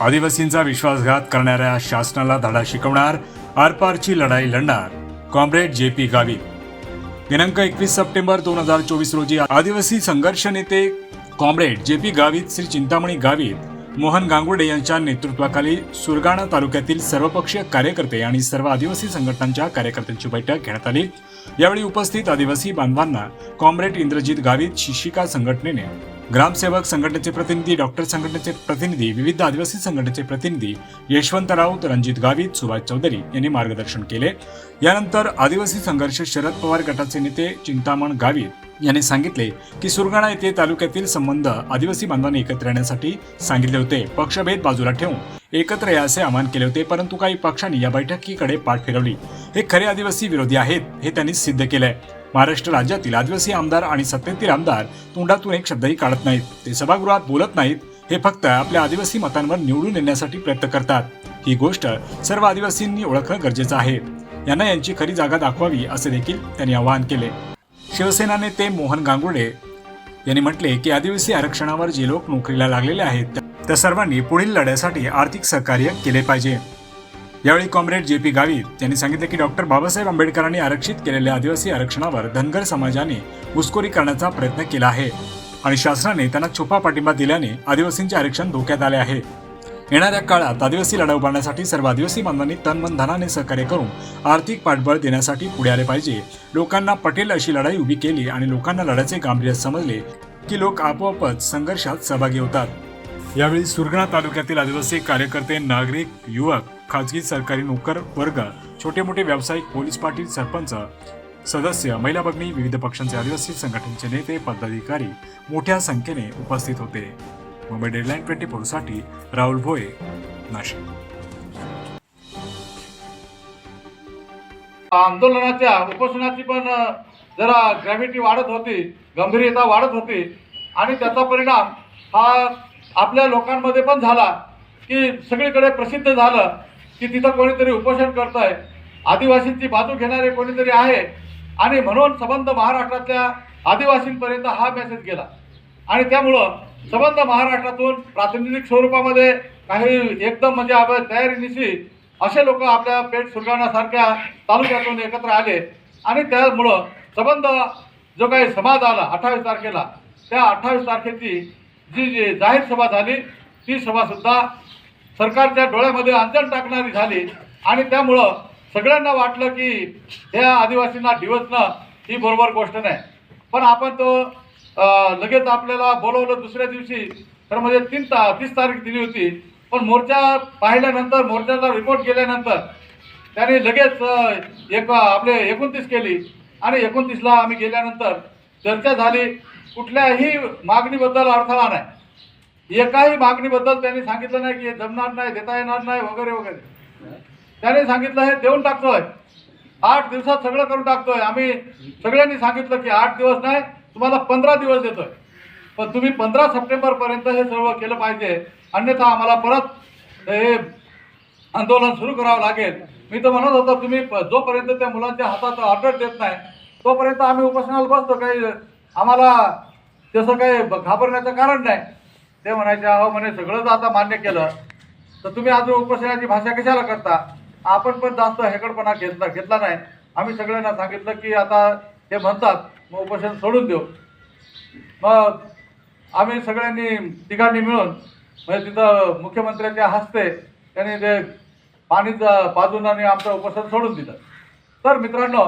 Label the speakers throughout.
Speaker 1: आदिवासींचा विश्वासघात करणाऱ्या शासनाला धडा शिकवणार आरपारची लढाई लढणार. कॉम्रेड जे पी गावित दिनांक एकवीस सप्टेंबर दोन हजार चोवीस रोजी आदिवासी संघर्ष नेते comrade J P Gavit Shri Chintamani Gavit Mohan Gangurde यांच्या नेतृत्वाखाली सुरगाणा तालुक्यातील सर्वपक्षीय कार्यकर्ते आणि सर्व आदिवासी संघटनांच्या कार्यकर्त्यांची बैठक घेण्यात आली. यावेळी उपस्थित आदिवासी बांधवांना कॉम्रेड इंद्रजित गावित शिशिका संघटनेने ग्रामसेवक संघटनेचे प्रतिनिधी डॉक्टर संघटनेचे प्रतिनिधी विविध आदिवासी संघटनेचे प्रतिनिधी यशवंत राऊत रणजित गावित सुभाष चौधरी यांनी मार्गदर्शन केले. यानंतर आदिवासी संघर्ष शरद पवार गटाचे नेते चिंतामण गावित यांनी सांगितले की सुरगाणा येथे तालुक्यातील संबंध आदिवासी बांधवांनी एकत्र येण्यासाठी सांगितले होते. पक्षभेद बाजूला ठेवून एकत्र या असे आवाहन केले होते परंतु काही पक्षांनी या बैठकीकडे पाठ फिरवली. हे खरे आदिवासी विरोधी आहेत हे त्यांनी सिद्ध केलंय. महाराष्ट्र राज्यातील आदिवासी आमदार आणि सत्तेतील आमदार तोंडातून एक शब्दही काढत नाहीत. ते सभागृहात बोलत नाहीत. हे फक्त आपल्या आदिवासी मतांवर निवडून येण्यासाठी प्रयत्न करतात. ही गोष्ट सर्व आदिवासींनी ओळखणं गरजेचं आहे. यांना यांची खरी जागा दाखवावी असे देखील त्यांनी आवाहन केले. शिवसेना नेते मोहन गांगुडे यांनी म्हटले की आदिवासी आरक्षणावर जे लोक नोकरीला लागलेले आहेत त्या सर्वांनी पुढील लढ्यासाठी आर्थिक सहकार्य केले पाहिजे. यावेळी कॉम्रेड जे पी गावित यांनी सांगितले की डॉक्टर बाबासाहेब आंबेडकरांनी आरक्षित केलेल्या आदिवासी आरक्षणावर धनगर समाजाने घुसखोरी करण्याचा प्रयत्न केला आहे. आणि शासनाने त्यांना छुपा पाठिंबा दिल्याने आदिवासींचे आरक्षण धोक्यात आले आहे. येणाऱ्या काळात आदिवासी लढा उभारण्यासाठी सर्व आदिवासी बांधवांनी तन मन धनाने सहकार्य करून आर्थिक पाठबळ देण्यासाठी पुढे आले पाहिजे. लोकांना पटेल अशी लढाई उभी केली आणि लोकांना लढ्याचे गांभीर्य समजले की लोक आपोआपच संघर्षात सहभागी होतात. यावेळी सुरगणा तालुक्यातील आदिवासी कार्यकर्ते नागरिक युवक खाजगी सरकारी नोकर वर्ग छोटे मोठे व्यावसायिक पोलीस पाटील सरपंच सदस्य महिला भगिनी विविध पक्षांचे आदिवासी संघटनेचे नेते पदाधिकारी मोठ्या संख्येने उपस्थित होते. मुंबई डेडलाईन ट्वेंटी फोरसाठी राहुल भोये नाशिक.
Speaker 2: आंदोलनाच्या उपोषणाची पण जरा ग्रॅव्हिटी वाढत होती गंभीरता वाढत होती. आणि त्याचा परिणाम हा आपल्या लोकांमध्ये पण झाला की सगळीकडे प्रसिद्ध झालं. की तिथं कोणीतरी उपोषण करत आहे आदिवासींची बाजू घेणारे कोणीतरी आहे. आणि म्हणून संबंध महाराष्ट्रातल्या आदिवासींपर्यंत हा मेसेज गेला. आणि त्यामुळं संबंध महाराष्ट्रातून प्रातिनिधिक स्वरूपामध्ये काही एकदम म्हणजे आपण तयारीनिशी असे लोक आपल्या पेठ सुरगाण्यासारख्या तालुक्यातून एकत्र आले. आणि त्यामुळं संबंध जो काही समाज आला अठ्ठावीस तारखेला त्या अठ्ठावीस तारखेची जी जी जाहीर सभा झाली ती सभासुद्धा सरकारच्या डोळ्यामध्ये अंजन टाकणारी झाली. आणि त्यामुळं सगळ्यांना वाटलं की ह्या आदिवासींना डिवचणं ही बरोबर गोष्ट नाही. पण आपण तो लगेच आपल्याला बोलवलं दुसऱ्या दिवशी. तर म्हणजे तीन ता तीस तारीख दिली होती. पण मोर्चा पाहिल्यानंतर मोर्चाचा रिपोर्ट केल्यानंतर त्याने लगेच एक आपले एकोणतीस केली. आणि एकोणतीसला आम्ही गेल्यानंतर चर्चा झाली. कुठल्याही मागणीबद्दल अडथळा नाही. एकाही मागणीबद्दल त्यांनी सांगितलं नाही की हे जमणार नाही देता येणार नाही वगैरे वगैरे. त्याने सांगितलं हे देऊन टाकतोय. आठ दिवसात सगळं करून टाकतोय. आम्ही सगळ्यांनी सांगितलं की आठ दिवस नाही तुम्हाला पंधरा दिवस देतोय. पण तुम्ही पंधरा सप्टेंबरपर्यंत हे सर्व केलं पाहिजे. अन्यथा आम्हाला परत हे आंदोलन सुरू करावं लागेल. मी तर म्हणत होतो तुम्ही प- जोपर्यंत त्या मुलांच्या हातात ऑर्डर देत नाही तोपर्यंत आम्ही उपासनाला बसतो. काही आम्हाला तसं काही घाबरण्याचं कारण नाही. ते म्हणायचे अहो म्हणे सगळंच आता मान्य केलं तर तुम्ही अजून उपोषणाची भाषा कशाला करता? आपण पण जास्त हेकडपणा घेतला घेतला नाही. आम्ही सगळ्यांना सांगितलं की आता हे म्हणतात मग उपोषण सोडून देऊ. मग आम्ही सगळ्यांनी तिघांनी मिळून म्हणजे तिथं मुख्यमंत्र्यांच्या हस्ते त्यांनी ते पाणी पाजून आणि आमचं उपोषण सोडून दिलं. तर मित्रांनो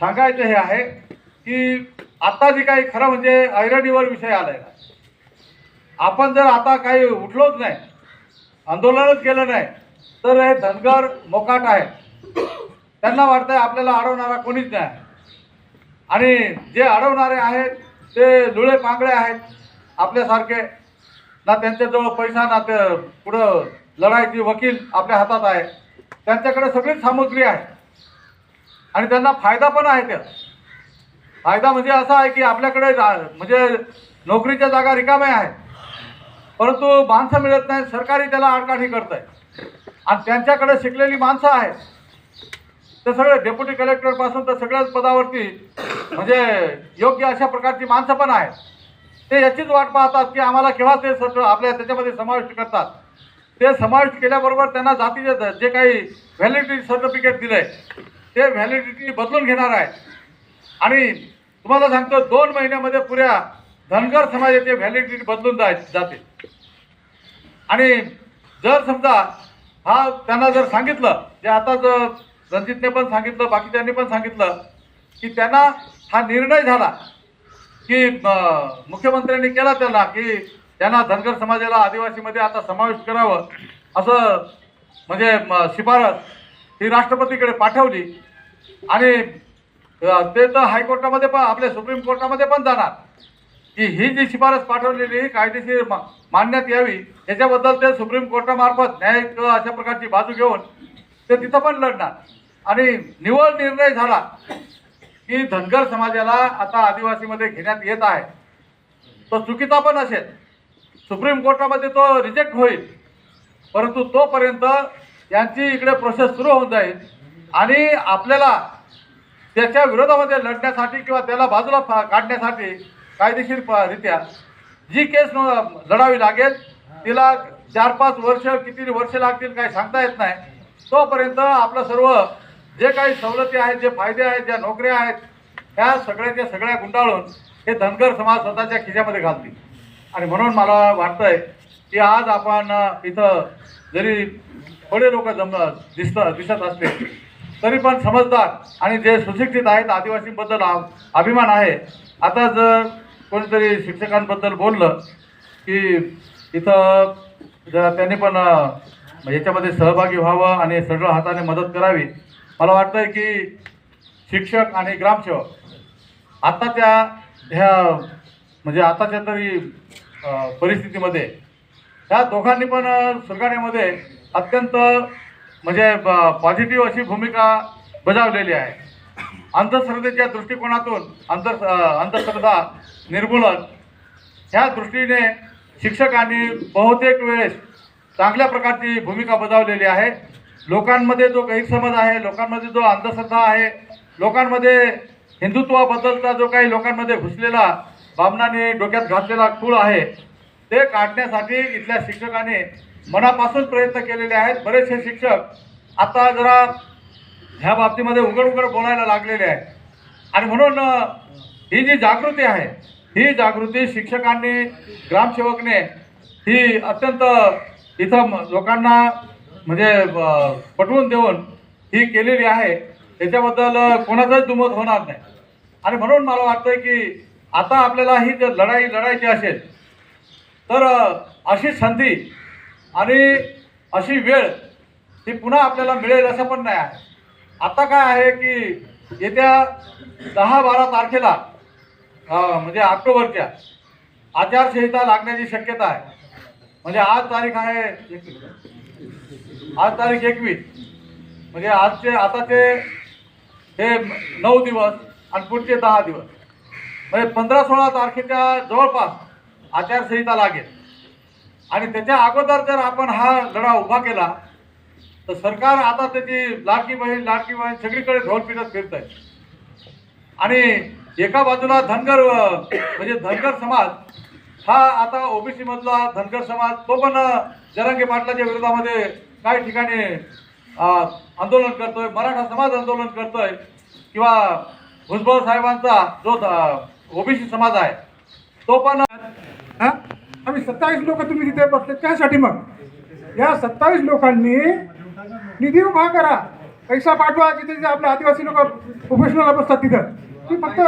Speaker 2: सांगायचं हे आहे की आता जी काही खरं म्हणजे ऐरणीवर विषय आलाय. ना आपण जर आता काही उठलोच नाही आंदोलनच केलं नाही तर हे धनगर मोकाट आहे. त्यांना वाटतंय आपल्याला अडवणारा कोणीच नाही. आणि जे अडवणारे आहेत ते लुळे पांगळे आहेत आपल्यासारखे. ना त्यांच्याजवळ पैसा ना ते पुढं लढायची वकील आपल्या हातात आहे. त्यांच्याकडे सगळीच सामग्री आहे. आणि त्यांना फायदा पण आहे त्या फायदा म्हणजे असा आहे की आपल्याकडे जा- म्हणजे नोकरीच्या जागा रिकाम्या आहेत. परंतु माणसं मिळत नाही सरकारी त्याला आडकाठी करत आहे आणि त्यांच्याकडे शिकलेली माणसं आहेत. ते सगळे डेप्युटी कलेक्टरपासून तर सगळ्याच पदावरती म्हणजे योग्य अशा प्रकारची माणसं पण आहेत. ते याचीच वाट पाहतात की आम्हाला केव्हा ते सगळं आपल्या त्याच्यामध्ये समाविष्ट करतात. ते समाविष्ट केल्याबरोबर त्यांना जातीचे जे काही व्हॅलिडिटी सर्टिफिकेट दिलं आहे ते व्हॅलिडिटी बदलून घेणार आहे आणि तुम्हाला सांगतो दोन महिन्यामध्ये पुऱ्या धनगर समाजाचे व्हॅलिडिटी बदलून जाय जाते आणि जर समजा हा त्यांना जर सांगितलं जे आता जर रणजितने पण सांगितलं बाकीच्यांनी पण सांगितलं की त्यांना हा निर्णय झाला की मुख्यमंत्र्यांनी केला त्यांना की त्यांना धनगर समाजाला आदिवासीमध्ये आता समाविष्ट करावं असं म्हणजे म, शिफारस ही राष्ट्रपतीकडे पाठवली. आणि ते तर हायकोर्टामध्ये पण आपल्या सुप्रीम कोर्टामध्ये पण जाणार. की ही जी शिफारस पाठवलेली ही कायदेशीर मा- मानण्यात यावी याच्याबद्दल ते सुप्रीम कोर्टामार्फत न्यायिक अशा प्रकारची बाजू घेऊन ते तिथं पण लढणार. आणि निवड निर्णय झाला की धनगर समाजाला आता आदिवासीमध्ये घेण्यात येत आहे. तो चुकीचा पण असेल. सुप्रीम कोर्टामध्ये तो रिजेक्ट होईल. परंतु तोपर्यंत यांची इकडे प्रोसेस सुरू होऊन जाईल. आणि आपल्याला त्याच्या विरोधामध्ये लढण्यासाठी किंवा त्याला बाजूला फा- काढण्यासाठी कायदेशीर प- रित्या जी केस न- लढावी लागेल तिला चार पाच वर्ष किती वर्ष लागतील काही सांगता येत नाही. तोपर्यंत आपलं सर्व जे काही सवलती आहेत जे फायदे आहेत ज्या नोकऱ्या आहेत त्या सगळ्याच्या सगळ्या गुंडाळून हे धनगर समाज स्वतःच्या खिशामध्ये घालतील. आणि म्हणून मला वाटतंय की आज आपण इथं जरी थोडे लोक जम दिसत दिसत असले तरी पण समजदार आणि जे सुशिक्षित आहेत आदिवासींबद्दल आ- अभिमान आहे. आता जर कोणीतरी शिक्षकांबद्दल बोललं की इथं त्यांनी पण याच्यामध्ये सहभागी व्हावं आणि सगळं हाताने मदत करावी. मला वाटतंय की शिक्षक आणि ग्रामसेवक आत्ताच्या ह्या म्हणजे आताच्या तरी परिस्थितीमध्ये ह्या दोघांनी पण सुरगाण्यामध्ये अत्यंत म्हणजे पॉझिटिव्ह अशी भूमिका बजावलेली आहे. अंधश्रद्धेच्या दृष्टिकोनातून अंध अंधश्रद्धा निर्मूलन ह्या दृष्टीने शिक्षकांनी बहुतेक वेळेस चांगल्या प्रकारची भूमिका बजावलेली आहे. लोकांमध्ये जो गैरसमज आहे लोकांमध्ये जो अंधश्रद्धा आहे लोकांमध्ये हिंदुत्वाबद्दलचा जो काही लोकांमध्ये घुसलेला बामणाने डोक्यात घातलेला खूळ आहे ते काढण्यासाठी इथल्या शिक्षकांनी मनापासून प्रयत्न केलेले आहेत. बरेचसे शिक्षक आता जरा ह्या बाबतीमध्ये उघड उघड बोलायला लागलेले आहे. आणि म्हणून ही जी जागृती आहे ही जागृती शिक्षकांनी ग्रामसेवकने ही अत्यंत इथं म- लोकांना म्हणजे पटवून देऊन ही केलेली आहे. त्याच्याबद्दल अ, कोणाचंच दुमत होणार नाही. आणि म्हणून मला वाटतंय की आता आपल्याला ही जर लढाई लढायची असेल तर अशी संधी आणि अशी वेळ ही पुन्हा आपल्याला मिळेल असं पण नाही आहे. आता काय आहे की येत्या दहा बारा तारखेला म्हणजे ऑक्टोबरच्या आचारसंहिता लागण्याची शक्यता आहे. म्हणजे आज तारीख आहे एकवीस. आज तारीख एकवीस. म्हणजे आजचे आताचे हे नऊ दिवस आणि पुढचे दहा दिवस. म्हणजे पंधरा सोळा तारखेच्या जवळपास आचारसंहिता लागेल. आणि त्याच्या अगोदर जर आपण हा लढा उभा केला तर सरकार आता त्याची लाडकी बहीण लाडकी बहीण सगळीकडे ढोल पिटत फिरत आहे आणि एका बाजूला धनगर म्हणजे धनगर समाज हा आता ओबीसी मधला धनगर समाज तो पण अ, जरांगे पाटलाच्या विरोधामध्ये काही ठिकाणी आंदोलन करतोय मराठा समाज आंदोलन करतोय किंवा भुजबळ साहेबांचा जो ओबीसी समाज आहे तो पण
Speaker 3: हा? आम्ही सत्तावीस लोक तुम्ही तिथे बसले त्यासाठी मग. या सत्तावीस लोकांनी निधी उभा करा. पैसा पाठवा जिथे जिथे आपले आदिवासी लोक प्रोफेशनल बसतात तिथं. ती फक्त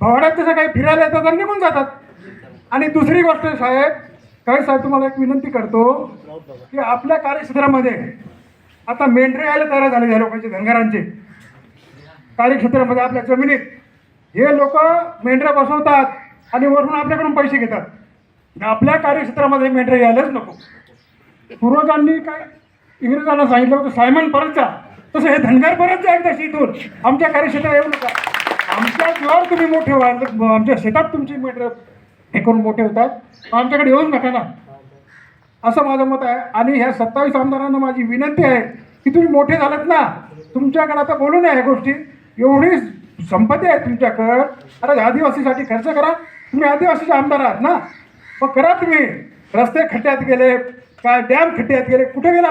Speaker 3: भावड्यात तसं काही फिरायला येतात आणि निघून जातात. आणि दुसरी गोष्ट साहेब काही साहेब तुम्हाला एक विनंती करतो की आपल्या कार्यक्षेत्रामध्ये आता मेंढरे यायला तयार झाले या लोकांचे धनगरांचे. कार्यक्षेत्रामध्ये आपल्या जमिनीत हे लोक मेंढऱ्या बसवतात आणि वरून आपल्याकडून पैसे घेतात. आपल्या कार्यक्षेत्रामध्ये मेंढरे यायलाच नको. पूर्वजांनी काय इंग्रजांना सांगितलं होतं सायमन परत जा. तसं हे धनगर परत जा एकदा इथून आमच्या कार्यक्षेत्रात येऊ नका. आमच्या जीवावर तुम्ही मोठे व्हाल आमच्या शेतात तुमची मेंढरं हे करून मोठे होतात. आमच्याकडे येऊच नका ना. असं माझं मत आहे. आणि ह्या सत्तावीस आमदारांना माझी विनंती आहे की तुम्ही मोठे झालात ना. तुमच्याकडे आता बोलू नये ह्या गोष्टी. एवढी संपत्ती आहे तुमच्याकडं. अरे आदिवासीसाठी खर्च करा. तुम्ही आदिवासीचे आमदार आहात ना. मग करा तुम्ही. रस्ते खड्ड्यात गेले काय डॅम खड्ड्यात गेले कुठे गेला